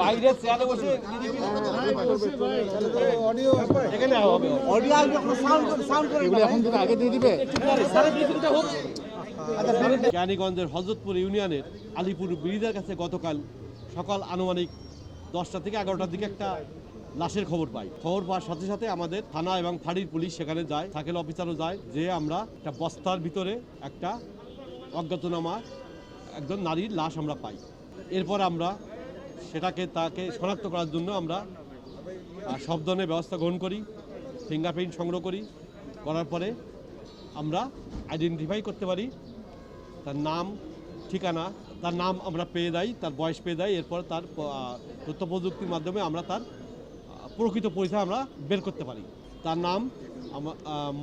বাইরে চেয়ারে বসে এখানে হবে অডিও এখন যদি আগে দিয়ে দিবে কেরানীগঞ্জের হজরতপুর ইউনিয়নের আলিপুর ব্রিজের কাছে গতকাল সকাল আনুমানিক দশটা থেকে এগারোটার দিকে একটা লাশের খবর পাই। খবর পাওয়ার সাথে সাথে আমাদের থানা এবং ফাঁড়ির পুলিশ সেখানে যায় সাইকেল অফিসারও যায়, যে আমরা একটা বস্তার ভিতরে একটা অজ্ঞাতনামা একজন নারীর লাশ আমরা পাই। এরপর আমরা সেটাকে তাকে শনাক্ত করার জন্য আমরা সব ধরনের ব্যবস্থা গ্রহণ করি ফিঙ্গারপ্রিন্ট সংগ্রহ করি, করার পরে আমরা আইডেন্টিফাই করতে পারি, তার নাম, ঠিকানা তার নাম আমরা পেয়ে যাই, তার বয়স পেয়ে যাই, এরপর তার তথ্য প্রযুক্তির মাধ্যমে আমরা তার প্রকৃত পরিচয় আমরা বের করতে পারি। তার নাম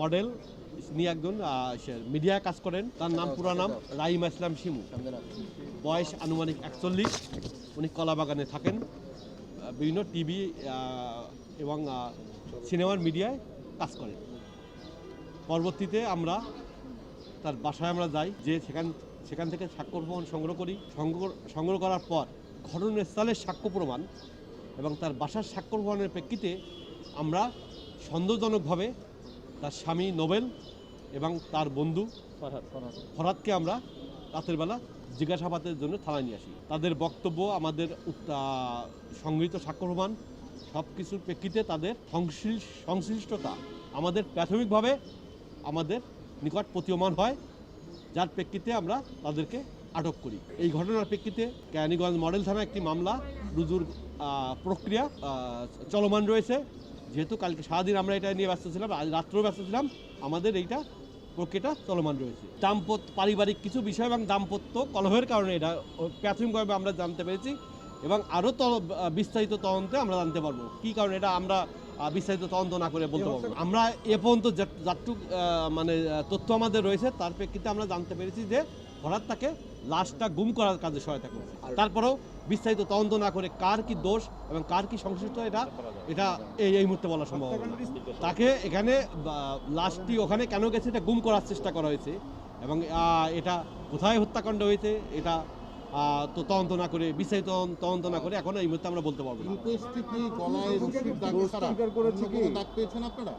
মডেল নিয়ে একজন মিডিয়ায় কাজ করেন। তার নাম, পুরো নাম রাইম ইসলাম শিমু। বয়স আনুমানিক একচল্লিশ। উনি কলাবাগানে থাকেন। বিভিন্ন টিভি এবং সিনেমার মিডিয়ায় কাজ করেন। পরবর্তীতে আমরা তার বাসায় আমরা যাই, যে সেখান সেখান থেকে সাক্ষ্য প্রমাণ সংগ্রহ করি। সংগ্রহ সংগ্রহ করার পর ঘটনাস্থলের সাক্ষ্য প্রমাণ এবং তার বাসার সাক্ষ্য প্রমাণের প্রেক্ষিতে আমরা সন্দেহজনকভাবে তার স্বামী নোবেল এবং তার বন্ধু ফরাদকে আমরা রাতের বেলা জিজ্ঞাসাবাদের জন্য থানায় নিয়ে আসি। তাদের বক্তব্য আমাদের সংগৃহীত সাক্ষ্য প্রমাণ সব কিছুর প্রেক্ষিতে তাদের সংশ্লিষ্ট সংশ্লিষ্টতা আমাদের প্রাথমিকভাবে আমাদের নিকট প্রতীয়মান হয়। যার প্রেক্ষিতে আমরা তাদেরকে আটক করি। এই ঘটনার প্রেক্ষিতে কেরানীগঞ্জ মডেল থানা একটি মামলা রুজুর প্রক্রিয়া চলমান রয়েছে। যেহেতু কালকে সারাদিন আমরা এটা নিয়ে ব্যস্ত ছিলাম, আজ রাত্রেও ব্যস্ত ছিলাম, আমাদের এইটা প্রক্রিয়াটা চলমান রয়েছে। দাম্পত্য, পারিবারিক কিছু বিষয় এবং দাম্পত্য কলহের কারণে এটা প্রাথমিকভাবে আমরা জানতে পেরেছি। এবং আরও বিস্তারিত তদন্তে আমরা জানতে পারব। কী কারণে এটা আমরা বিস্তারিত তদন্ত না করে বলতে পারব আমরা এ পর্যন্ত আহ, মানে তথ্য আমাদের রয়েছে তার প্রেক্ষিতে আমরা জানতে পেরেছি যে হঠাৎ তাকে লাশটা গুম করার কাজে সহায়তা করছে। তারপরেও বিস্তারিত তদন্ত না করে কার কি দোষ এবং কার কি সংশ্লিষ্ট এটা এটা এই এই মুহূর্তে বলা সম্ভব না। তাকে এখানে লাশটি ওখানে কেন গেছে এটা গুম করার চেষ্টা করা হয়েছে এবং এটা কোথায় হত্যাকাণ্ড হয়েছে এটা তো তদন্ত না করে বিস্তারিত তদন্ত- তদন্ত না করে এখন এই মুহূর্তে আমরা বলতে পারব না। ইনকোয়েস্টে কি গলায় রশির দাগ দাগ পেয়েছেন আপনারা?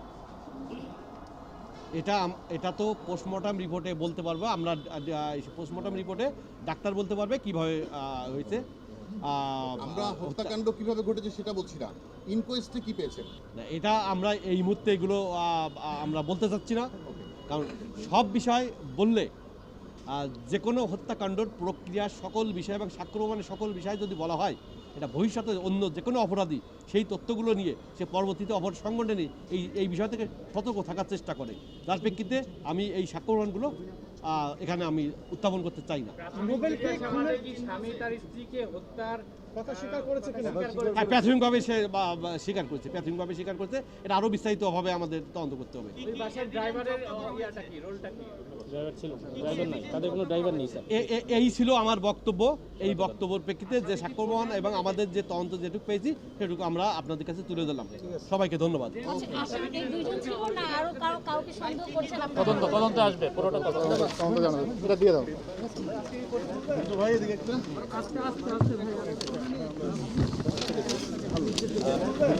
এটা এটা তো পোস্টমর্টম রিপোর্টে বলতে পারব আমরা পোস্টমর্টম রিপোর্টে ডাক্তার বলতে পারবে কীভাবে হয়েছে। আমরা হত্যাকাণ্ড কীভাবে ঘটেছে সেটা বলছি না। ইনকোয়েস্টে কি পেয়েছেন? এটা আমরা এই মুহূর্তে এগুলো আমরা বলতে চাচ্ছি না। কারণ সব বিষয় বললে যে কোনো হত্যাকাণ্ডর প্রক্রিয়া সকল বিষয় এবং সাক্ষ্য প্রমাণের সকল বিষয় যদি বলা হয় এটা ভবিষ্যতে অন্য যে কোনো অপরাধী সেই তথ্যগুলো নিয়ে সে পরবর্তীতে অপর সংগঠনে এই এই বিষয় থেকে সতর্ক থাকার চেষ্টা করে। তার প্রেক্ষিতে আমি এই সাক্ষ্যমানগুলো প্রমাণগুলো এখানে আমি উত্থাপন করতে চাই না। কথা স্বীকার করেছে কিনা? হ্যাঁ প্রাথমিকভাবে সে বা- বা স্বীকার করেছে প্রাথমিকভাবে স্বীকার করছে এটা আরও বিস্তারিতভাবে আমাদের তদন্ত করতে হবে। ওই বাসের ড্রাইভারের ইয়াটা কি রোলটা কি? ড্রাইভার ছিল ড্রাইভার নাই তাদের কোনো ড্রাইভার নেই এ- এ- এই ছিল আমার বক্তব্য এই বক্তব্যের প্রেক্ষিতে যে সাক্ষ্য প্রমাণ এবং আমাদের যে তদন্ত যেটুকু পেয়েছি সেটুকু আমরা আপনাদের কাছে তুলে দিলাম সবাইকে ধন্যবাদ। আচ্ছা আসামিদের দুইজন ছিল না আরও কারও কাউকে সন্দেহ করছেন আপনারা তদন্ত তদন্ত আসবে পুরোটা তদন্ত। তদন্ত এটা দিয়ে দাও। ভাই এদিকে একটু ভাই এদিকে একটু